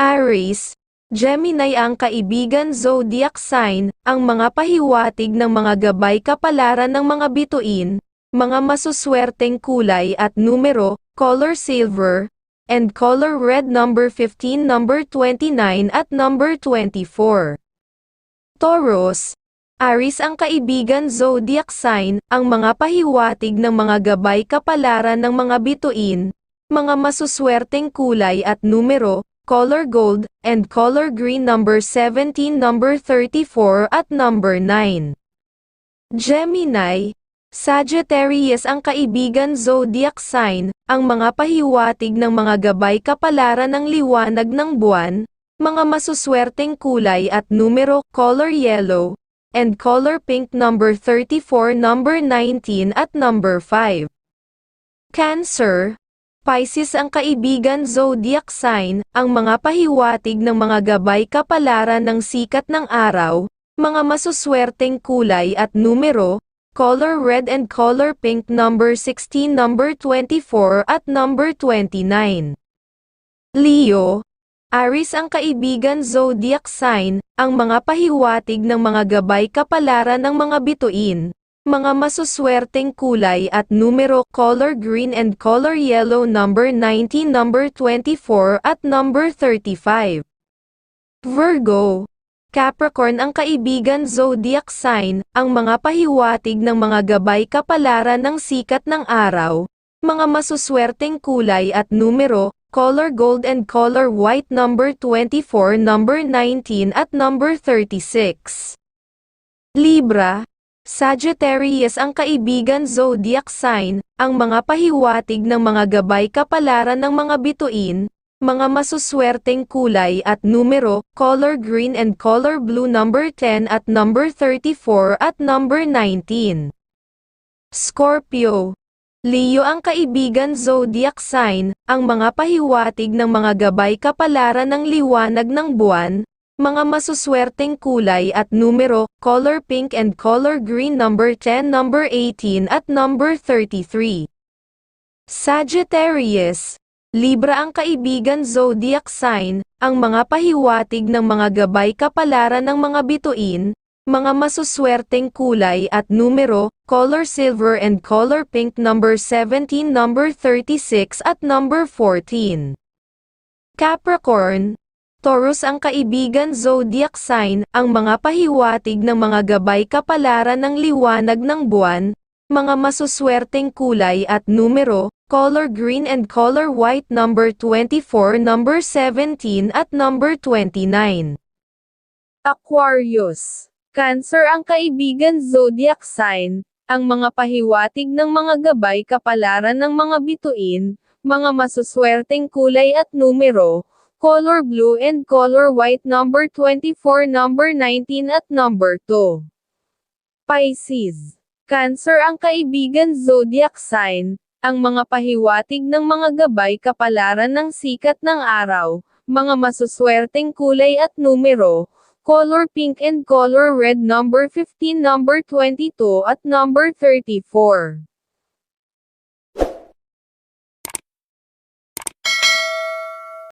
Aries, Gemini ang kaibigan zodiac sign, ang mga pahiwatig ng mga gabay kapalaran ng mga bituin, mga masuswerteng kulay at numero, color silver, and color red number 15, number 29 at number 24. Taurus, Aries ang kaibigan zodiac sign, ang mga pahiwatig ng mga gabay kapalaran ng mga bituin, mga masuswerteng kulay at numero, color gold, and color green number 17, number 34 at number 9. Gemini, Sagittarius ang kaibigan zodiac sign, ang mga pahiwatig ng mga gabay kapalaran ng liwanag ng buwan, mga masuswerteng kulay at numero, color yellow, and color pink number 34, number 19 at number 5. Cancer, Pisces ang kaibigan zodiac sign, ang mga pahiwatig ng mga gabay kapalaran ng sikat ng araw, mga masuswerteng kulay at numero, color red and color pink number 16, number 24 at number 29. Leo, Aries ang kaibigan zodiac sign, ang mga pahiwatig ng mga gabay kapalaran ng mga bituin, mga masuswerteng kulay at numero, color green and color yellow number 19, number 24 at number 35. Virgo, Capricorn ang kaibigan zodiac sign, ang mga pahiwatig ng mga gabay kapalaran ng sikat ng araw, mga masuswerteng kulay at numero, color gold and color white number 24, number 19 at number 36. Libra, Sagittarius ang kaibigan zodiac sign, ang mga pahiwatig ng mga gabay kapalaran ng mga bituin, mga masuswerteng kulay at numero, color green and color blue number 10 at number 34 at number 19. Scorpio, Leo ang kaibigan zodiac sign, ang mga pahiwatig ng mga gabay kapalaran ng liwanag ng buwan, mga masuswerteng kulay at numero, color pink and color green number 10, number 18 at number 33. Sagittarius, Libra ang kaibigan zodiac sign, ang mga pahiwatig ng mga gabay kapalaran ng mga bituin, mga masuswerteng kulay at numero, color silver and color pink number 17, number 36 at number 14. Capricorn, Taurus ang kaibigan zodiac sign, ang mga pahiwatig ng mga gabay kapalaran ng liwanag ng buwan, mga masuswerteng kulay at numero, color green and color white number 24, number 17 at number 29. Aquarius. Cancer ang kaibigan zodiac sign, ang mga pahiwatig ng mga gabay kapalaran ng mga bituin, mga masuswerteng kulay at numero, color blue and color white number 24, number 19 at number 2. Pisces. Cancer ang kaibigan zodiac sign, ang mga pahiwatig ng mga gabay kapalaran ng sikat ng araw, mga masuswerteng kulay at numero, color pink and color red number 15, number 22 at number 34.